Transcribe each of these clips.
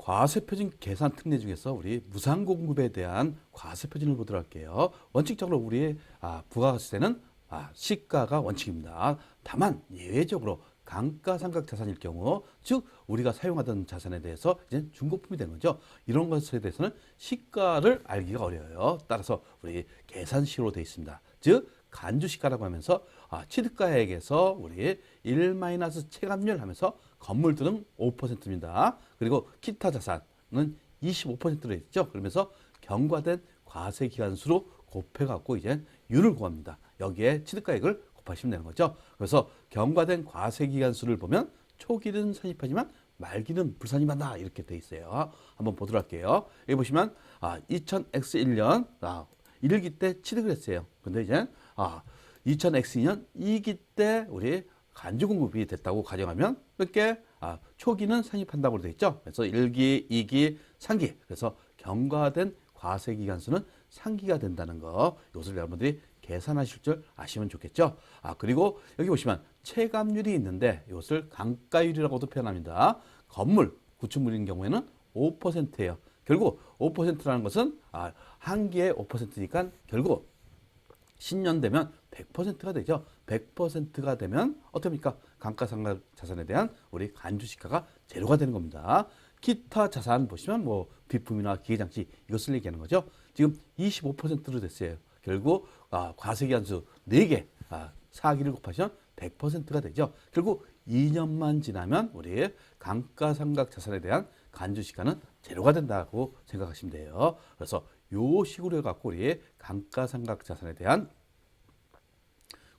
과세표준 계산 특례 중에서 우리 무상 공급에 대한 과세표준을 보도록 할게요. 원칙적으로 우리의 아, 부가가치세는 아, 시가가 원칙입니다. 다만 예외적으로 감가상각 자산일 경우, 즉 우리가 사용하던 자산에 대해서 이제 중고품이 되는 거죠. 이런 것에 대해서는 시가를 알기가 어려워요. 따라서 우리 계산식으로 되어 있습니다. 즉 간주시가라고 하면서 아, 취득가액에서 우리 1 체감률 하면서 건물들은 5%입니다. 그리고 기타 자산은 25%로 있죠. 그러면서 경과된 과세 기간수로 곱해 갖고 이제 율을 구합니다. 여기에 취득가액을 곱하시면 되는 거죠. 그래서 경과된 과세 기간수를 보면 초기는 산입하지만 말기는 불산입한다 이렇게 돼 있어요. 한번 보도록 할게요. 여기 보시면 아 2000X1년 아 1기 때 취득을 했어요. 근데 이제 아 2000X2년 2기 때 우리 간주 공급이 됐다고 가정하면 이렇게 아, 초기는 산입한다고 되어 있죠. 그래서 1기, 2기, 3기. 그래서 경과된 과세 기간수는 상기가 된다는 거. 이것을 여러분들이 계산하실 줄 아시면 좋겠죠. 아, 그리고 여기 보시면 체감률이 있는데 이것을 강가율이라고도 표현합니다. 건물, 구축물인 경우에는 5%예요. 결국 5%라는 것은 아, 한 개에 5%니까 결국 10년 되면 100%가 되죠. 100%가 되면 어떻습니까? 감가상각 자산에 대한 우리 간주시가가 제로가 되는 겁니다. 기타 자산 보시면 뭐 비품이나 기계장치 이것을 얘기하는 거죠. 지금 25%로 됐어요. 결국 아, 과세기한수 4개, 아, 4기를 곱하시면 100%가 되죠. 결국 2년만 지나면 우리 감가상각 자산에 대한 간주시가는 제로가 된다고 생각하시면 돼요. 그래서 요 식으로 해갖고 우리 감가상각 자산에 대한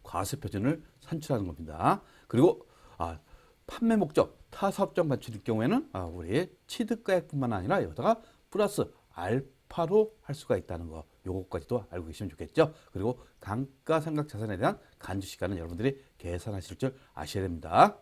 과세 표준을 산출하는 겁니다. 그리고 아, 판매 목적 타사업종 반출일 경우에는 아, 우리 취득가액뿐만 아니라 여기다가 플러스 알파로 할 수가 있다는 거. 요것까지도 알고 계시면 좋겠죠. 그리고 감가상각 자산에 대한 간주 시간은 여러분들이 계산하실 줄 아셔야 됩니다.